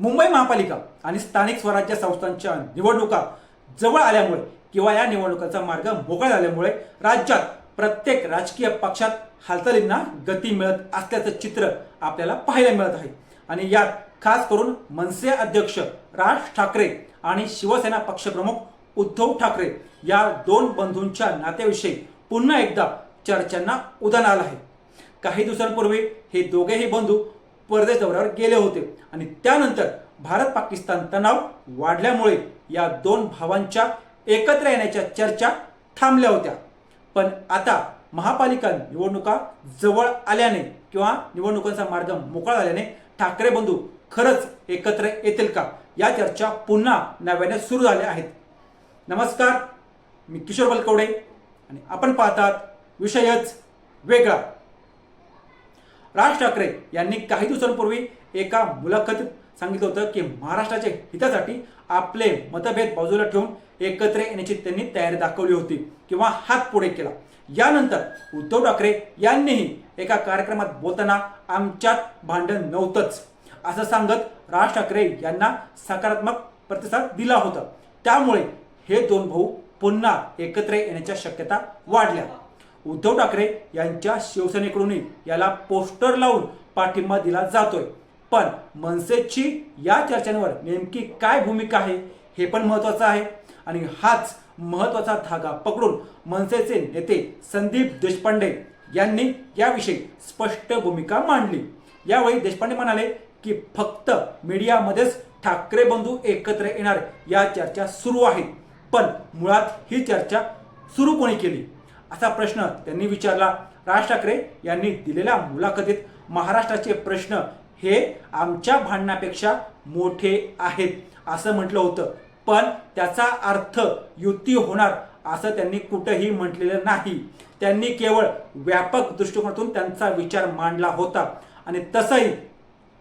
मुंबई महापालिका आणि स्थानिक स्वराज्य संस्थांच्या निवडणुका जवळ आल्यामुळे किंवा या निवडणुकांचा मार्ग मोकळा झाल्यामुळे राज्यात प्रत्येक राजकीय पक्षात हालचालींना गती मिळत असल्याचं चित्र आपल्याला पाहायला मिळत आहे. आणि यात खास करून मनसे अध्यक्ष राज ठाकरे आणि शिवसेना पक्षप्रमुख उद्धव ठाकरे या दोन बंधूंच्या नात्याविषयी पुन्हा एकदा चर्चांना उधाण आलं आहे. काही दिवसांपूर्वी हे दोघेही बंधू परदेश दौऱ्यावर गेले होते. आणि त्यानंतर भारत पाकिस्तान तणाव वाढल्यामुळे या दोन भावांच्या एकत्र येण्याच्या चर्चा थांबल्या होत्या. पण आता महापालिका निवडणुका जवळ आल्याने किंवा निवडणुकांचा मार्ग मोकळा झाल्याने ठाकरे बंधू खरंच एकत्र येतील का? या चर्चा पुन्हा नव्याने सुरू झाल्या आहेत. नमस्कार मी किशोर बलकवडे आणि आपण पाहतात विषयच वेगळा. राज ठाकरे यांनी काही दिवसांपूर्वी एका मुलाखतीत सांगितलं होतं की महाराष्ट्राच्या हितासाठी आपले मतभेद बाजूला ठेवून एकत्र येण्याची त्यांनी तयारी दाखवली होती किंवा हात पुढे केला. यानंतर उद्धव ठाकरे यांनीही एका कार्यक्रमात बोलताना आमच्यात भांडण नव्हतंच. असं सांगत राज ठाकरे यांना सकारात्मक प्रतिसाद दिला होता. त्यामुळे हे दोन भाऊ पुन्हा एकत्र येण्याच्या शक्यता वाढल्या. उद्धव ठाकरे यांच्या शिवसेनेकडूनही याला पोस्टर लावून पाठिंबा दिला जातोय. पण मनसेची या चर्चांवर नेमकी काय भूमिका आहे हे पण महत्त्वाचं आहे. आणि हाच महत्त्वाचा धागा पकडून मनसेचे नेते संदीप देशपांडे यांनी याविषयी स्पष्ट भूमिका मांडली. यावेळी देशपांडे म्हणाले की फक्त मीडियामध्येच ठाकरे बंधू एकत्र येणार या चर्चा सुरू आहेत पण मुळात ही चर्चा सुरू कोणी केली? असा प्रश्न त्यांनी विचारला. राज ठाकरे यांनी दिलेल्या मुलाखतीत महाराष्ट्राचे प्रश्न हे आमच्या भांडणापेक्षा मोठे आहेत असं म्हटलं होतं. पण त्याचा अर्थ युती होणार असं त्यांनी कुठंही म्हटलेलं नाही. त्यांनी केवळ व्यापक दृष्टिकोनातून त्यांचा विचार मांडला होता. आणि तसंही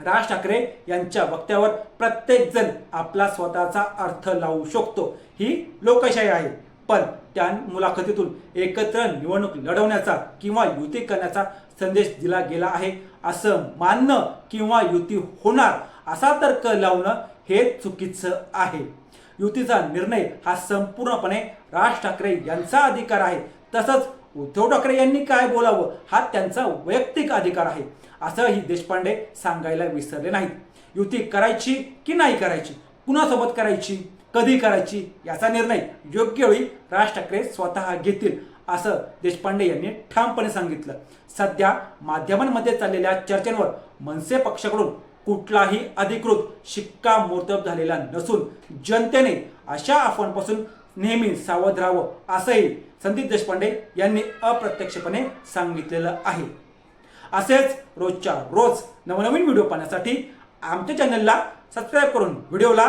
राज ठाकरे यांच्या वक्त्यावर प्रत्येकजण आपला स्वतःचा अर्थ लावू शकतो. ही लोकशाही आहे. पण त्या मुलाखतीतून एकत्र निवडणूक लढवण्याचा किंवा युती करण्याचा संदेश दिला गेला आहे. असं मानणं किंवा युती होणार असा तर्क लावणं हे चुकीचं आहे. युतीचा निर्णय हा संपूर्णपणे राज ठाकरे यांचा अधिकार आहे. तसंच उद्धव ठाकरे यांनी काय बोलावं हा त्यांचा वैयक्तिक अधिकार आहे. असंही देशपांडे सांगायला विसरले नाहीत. युती करायची की नाही करायची? कुणासोबत करायची? कधी करायची याचा निर्णय योग्य वेळी राज ठाकरे स्वतः घेतील असं देशपांडे यांनी ठामपणे सांगितलं. सध्या माध्यमांमध्ये चाललेल्या चर्चेवर मनसे पक्षाकडून कुठलाही अधिकृत शिक्कामोर्तब झालेला नसून जनतेने अशा अफवांपासून नेहमी सावध राहावं असंही संदीप देशपांडे यांनी अप्रत्यक्षपणे सांगितलेलं आहे. असेच रोजच्या रोज नवनवीन व्हिडिओ पाहण्यासाठी आमच्या चॅनलला सबस्क्राईब करून व्हिडिओला